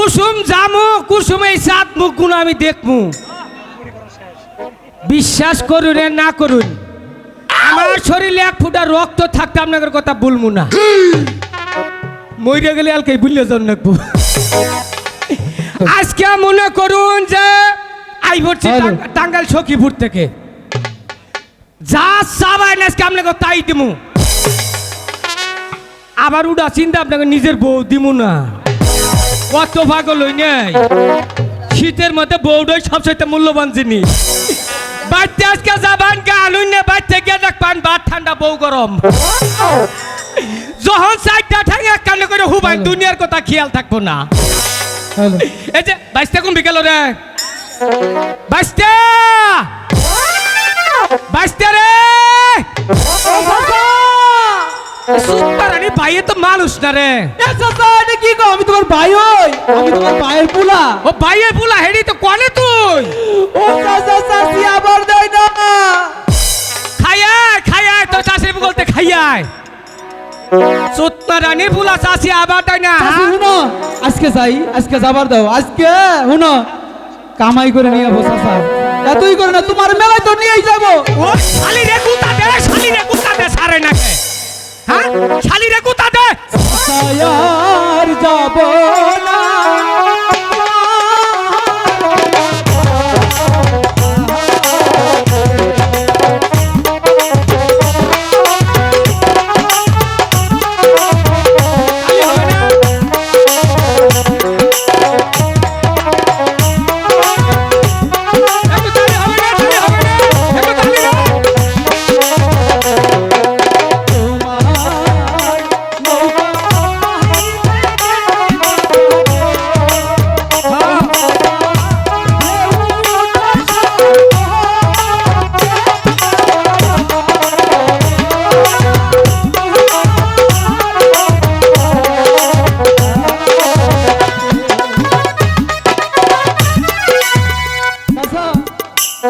কুসুম জামু কুসুম এই সাত মুখগুলো আমি দেখমু বিশ্বাস করুন না করুন আমার শরীরে এক ফুটা রক্ত থাকতে আপনাদের কথা বলব না। মইরে গেলে আলকে বুঝলে জন রাখব আজকে মনে করুন যে আই ভরছি হ্যালো। টাঙ্গ- টাঙ্গাইল সখীপুর থেকে। যা চাবাই না আজকে আপনাকে তাই দিমু। আবার উডা চিন্তা আপনাকে নিজের বউ দিমু না। কত পাগল হই নাই শীতের মধ্যে বউটাই সবচেয়ে মূল্যবান জিনিস। বাড়তে আজকে যাবান গান না বাড়তে গিয়ে দেখবান ভাত ঠান্ডা বউ গরম। যখন ঠাই এক কানে করে হুবাই দুনিয়ার কথা খেয়াল থাকব না। হ্যালো এই যে বাইশটা কোন বিকেল রে? বাইশটা! বাইশটা রে! সুপার আনি ভাইয়ে তো মানুষ না রে। কি গো? আমি তোমার পোলা। ও বুলা হেডি তো কনে তুই? ও আবার দেয় না। খাইয়ায় খাইয়ায় তো চাষের বলতে খাইয়ায় সুতনা রানী চাষি আবার না শুনো আজকে যাই আজকে যাবার দাও। আজকে শুনো কামাই করে নিয়ে যাব চাচা। এতই করে না তোমার মেলায় তো নিয়েই যাব। ও শালি রে কুতা দে শালি রে কুতা দে সারে নাকে। হ্যাঁ? শালি রে কুতা দে আর যাব না?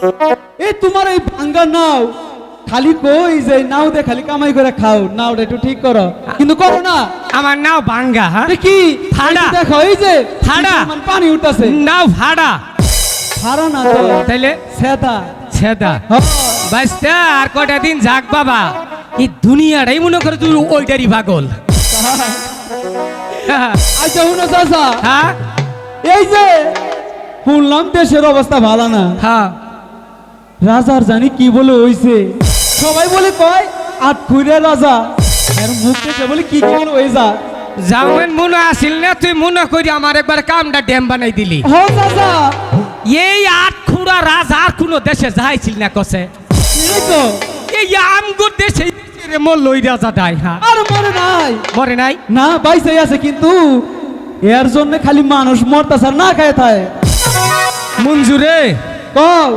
এ তোমার এই ভাঙ্গা নাও। খালি কই যে নাও দে খালি কামাই করে খাও। নাওটা একটু ঠিক করো। কিন্তু করো না। আমার নাও ভাঙ্গা হ্যাঁ? কি? ফাড়া দেখো এই যে ফাড়া পানি উঠতেছে। নাও ভাড়া। হারা না তো তাইলে? সেদা। ছেদা হ্যাঁ। বাস্তা আর কটা দিন যাক বাবা। এই দুনিয়াটাই মনে করে তুই ওইটারই পাগল। আচ্ছা শুনো চাচা। হ্যাঁ? এই যে শুনলাম দেশের অবস্থা ভালো না। হ্যাঁ। রাজার জানি কি বলে হইছে। সবাই বলে কয় আট খুঁড়ে রাজা। এর মুখ দেখে বলে কি কি বলে হয়ে যা। যেমন মনে আসিল না তুই মনে করি আমার একবার কামটা ড্যাম বানাই দিলি। চাচা এই আট খুঁড়া রাজা আর কোনো দেশে যাইছিল না কসে তো। এই আমগুর দেশে রে মোর লই রাজা দাই হ্যাঁ আর মরে নাই। মরে নাই? না আছে কিন্তু এর জন্য খালি মানুষ মরতাছে না খায় থায়। মঞ্জুরে কও।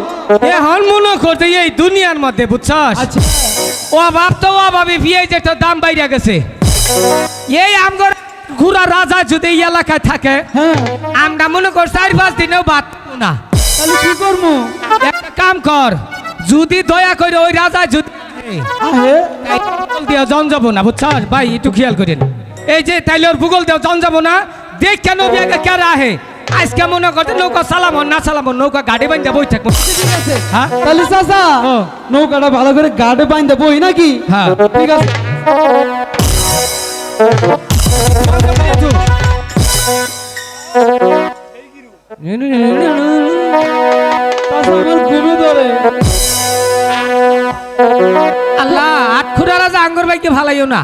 এখন মনে করতে এই দুনিয়ার মধ্যে বুঝছস? আচ্ছা। ও বাপ তো ও ভাবি বিয়ে যেটা দাম বাইরে গেছে। এই আমগর ঘুরা রাজা যদি এই এলাকায় থাকে হ্যাঁ। আমরা মনে কর চার পাঁচ দিনেও বাদ না। তাহলে কি করব? একটা কাম কর যদি দয়া করে ওই রাজা যদি দিয়ে জন যাব না বুঝছস? ভাই একটু খেয়াল করেন। এই যে তাইলে ওর ভূগোল দিয়ে জন যাব না দেখ কেন বিয়াকে কেরা আহে। আজকে মনে করতে নৌকা চালাবো না চালাবো নৌকা গাড়ি বান্ধে বই থাকব। ঠিক আছে। হ্যাঁ? তাহলে চাচা নৌকাটা ভালো করে গাড়ি বাইন্দে বই নাকি? হ্যাঁ। ঠিক আছে। আল্লাহ আট খুঁড়া রাজা আঙ্গুর বাইকে ভালাইও না।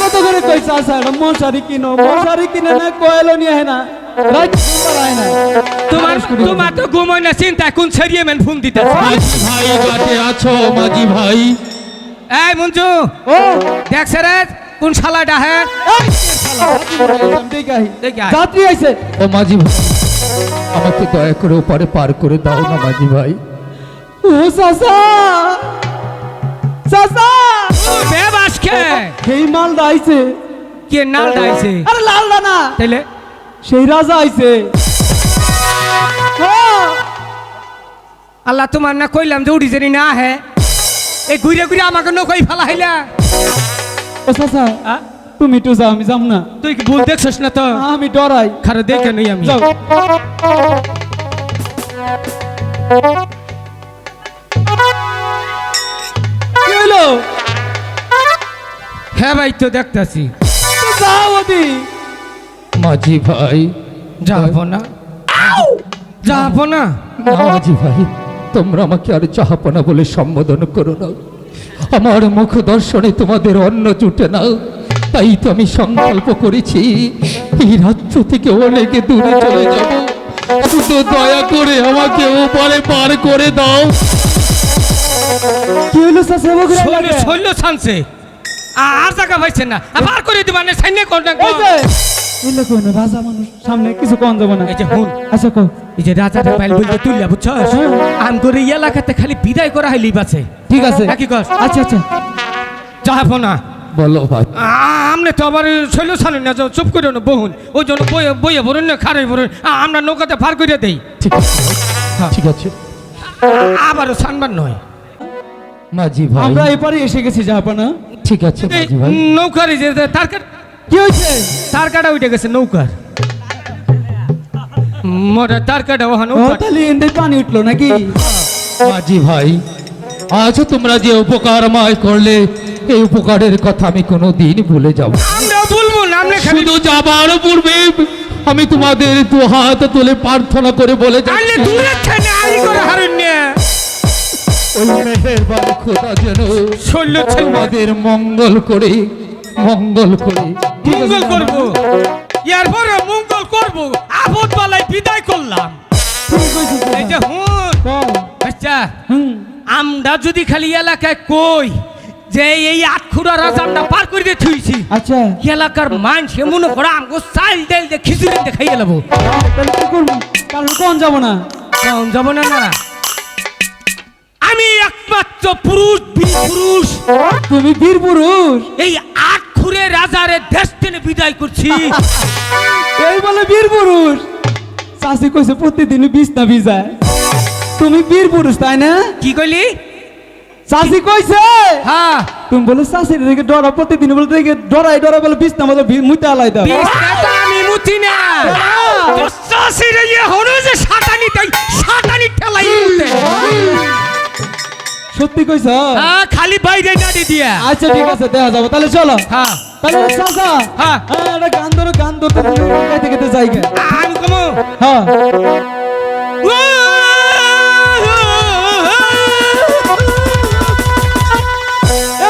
কত করে কই চাচা এটা মশারি কিনো মশারি কিনে না কয়েলো নিয়ে না। রাত না। তোমার তোমার তো ঘুমোয় না চিন্তা কোন ছড়িয়ে মেন ফোন মাঝি ভাই ঘাটে আছো মাঝি ভাই? এই মঞ্জু ও। দেখছে রে কোন হ্যাঁ? এই শালা, দেখি। দেখি আয়। যাত্রী আইছে ও মাঝি ভাই আমাকে দয়া করে ওপারে পার করে দাও না মাঝি ভাই। ও চাচা। চাচা। বেবাস খে সেই মালটা আইছে। কে নাল দাইছে আরে লালটা না। তাইলে? সেই রাজা আইছে। আল্লাহ তোমার না কইলাম যে উড়ি জানি না হে এই ঘুরে ঘুরে আমাকে নকই ফেলা হইলা। ও চাচা তুমি একটু যাও আমি যাম না। তুই কি ভুল দেখছস না তো? আমি ডরাই। খারাপ দেখে নই আমি। যাও। কি হলো হ্যাঁ ভাই তো দেখতাছি। তো যাও ওদি মাঝি ভাই। যাব না। যাব না। না মাঝি ভাই। তোমরা আমাকে আর চাহাপনা বলে সম্বোধন করো না। আমার মুখ দর্শনে তোমাদের অন্ন জুটে না। তাই তো আমি সংকল্প করেছি এই রাজ্য থেকে অনেক দূরে চলে যাব। শুধু দয়া করে আমাকে ওপারে পার করে দাও। কি হলো ছানছে আর জায়গা পাইছে না। আবার করে দিবা না সাইনে কোন এলে কইনো রাজা মানুষ। সামনে কিছু কোন যাব না। এই যে হুন। আচ্ছা কো এই যে রাজাটা পাইল বলতে তুললা বুঝছস? আম করে এলাকাতে খালি বিদায় করা হইলি বাছে ঠিক আছে। একই কস? আচ্ছা আচ্ছা। যাব না বলো ভাই। আমনে তো আবার শৈল ছানে না চুপ করে না বহুন। ওই জন্য বইয়ে বইয়ে বলুন না খারাই বলুন আমরা নৌকাতে পার করে দেই। ঠিক আছে। ঠিক আছে। আবারও ছানবার নয়। মাঝি ভাই। আমরা এপারে এসে গেছি জাহাপানা ঠিক আছে মাঝি ভাই। নৌকার যে তার কি হয়েছে তার কাটা উঠে গেছে নৌকার। মোটা তার কাটা ওখানে তাহলে এন্ডে পানি উঠল নাকি? মাঝি ভাই আজ তোমরা যে উপকার আমায় করলে এই উপকারের কথা আমি কোনো দিন ভুলে যাব আমরা বলব না আমরা শুধু যাবার পূর্বে আমি তোমাদের দু হাত তুলে প্রার্থনা করে বলে যাচ্ছি। দূরে থেকে আলি করে হারুন ওই মেহেরবান খোদা যেন তোমাদের মঙ্গল করে মঙ্গল করে। মঙ্গল করব। ইয়ার পরে মঙ্গল করব। আপদ বালাই বিদায় করলাম। এই যে হুন। আচ্ছা। আমরা যদি খালি এলাকায় কই যে এই আটখুরা রাজামটা পার করে দিয়ে থুইছি আচ্ছা। এলাকার মান সে মনে করে আমগো চাল ডাল দিয়ে খিচুড়ি দিয়ে খাইয়ে নেব তাহলে কি করব? কারণ কোন যাব না? কম যাব না না। আমি একমাত্র পুরুষ বীর পুরুষ তুমি বীর পুরুষ এই রাজারে দেশ টেনে বিদায় করছি। এই বলে বীর পুরুষ। চাষি কইছে প্রতিদিন বিষ না ভিজায়। তুমি বীর পুরুষ তাই না? কি কইলি? চাষি কইছে? হ্যাঁ। তুমি বলে চাষির দিকে ডরা প্রতিদিন বলে দেখে ডরাই ডরা বলে বিষ না বলে মুইতে আলাই দাও। আমি মুতি না। চাষির ইয়ে হলো যে সাতানি তাই সাতানি ঠেলাই মুতে। সত্যি কইছ? হ্যাঁ খালি বাইরে নাড়ি দিয়া। আচ্ছা ঠিক আছে দেখা যাব। তাহলে চলো। হ্যাঁ। তাহলে হ্যাঁ। হ্যাঁ। একটা গান ধরো গান ধরতে গাইতে গাইতে যাই আমি কমো। হ্যাঁ।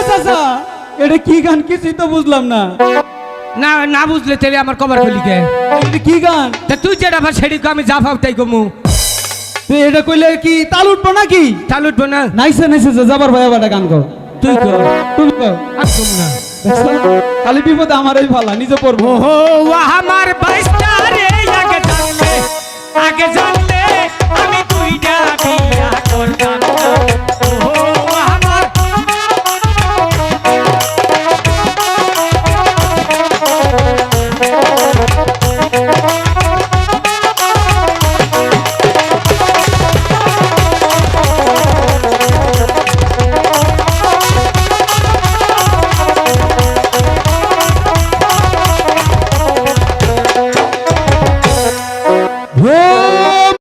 চাচা এটা কি গান কিছুই তো বুঝলাম না। না না বুঝলে তেলে আমার কবার খুলি কে এটা কি গান? তা তুই যেটা ভাব সেটি আমি যা ভাব তাই কমু। তুই এটা কইলে কি তাল উঠবো নাকি? চাল উঠবো না। নাইসে নাইসে যাবার ভাই আবার গান কর। তুই কো তুমি কও আর না? খালি বিপদ আমার এই ভালা, নিজে পড়ব। ওহো আমার বাইশটা রে, আগে জানলে আগে জানলে